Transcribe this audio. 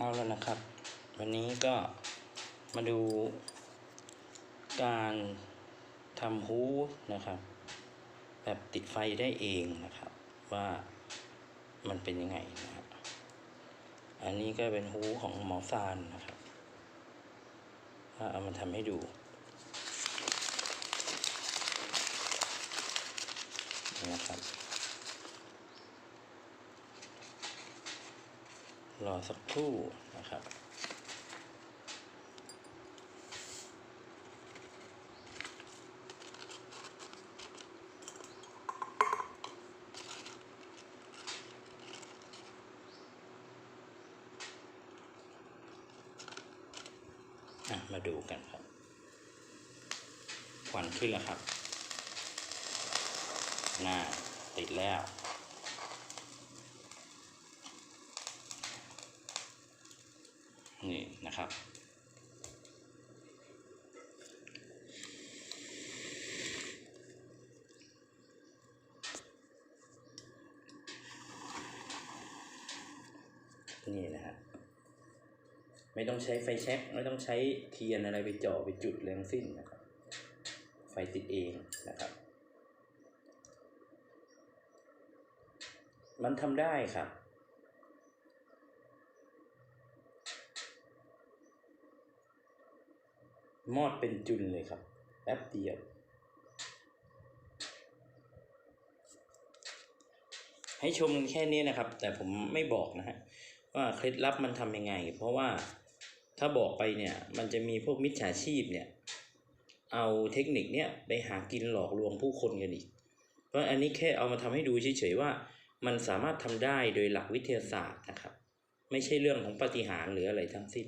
เอาแล้วนะครับ วันนี้ก็มาดูการทำฮูนะครับ แบบติดไฟได้เองนะครับ ว่ามันเป็นยังไงนะครับ อันนี้ก็เป็นฮูของหมอซานนะครับว่าเอามาทำให้ดูนะครับ รอสักครู่นะครับ มาดูกันครับควันขึ้นแล้วครับ หน้าติดแล้ว นี่นะครับ นี่นะฮะไม่ต้องใช้ไฟแช็กไม่ต้องใช้เทียนอะไรไปเจ่อไปจุดแรงสิ้นนะครับ ไฟติดเองนะครับ มันทำได้ครับ มอดเป็นจุนเลยครับแป๊บเดียว ให้ชมแค่นี้นะครับ แต่ผมไม่บอกนะฮะว่าเคล็ดลับมันทำยังไง เพราะว่าถ้าบอกไปเนี่ย มันจะมีพวกมิจฉาชีพเนี่ย เอาเทคนิคเนี่ยไปหากินหลอกลวงผู้คนกันอีก เพราะอันนี้แค่เอามาทำให้ดูเฉยๆว่า มันสามารถทำได้โดยหลักวิทยาศาสตร์นะครับ ไม่ใช่เรื่องของปฏิหารหรืออะไรทั้งสิ้น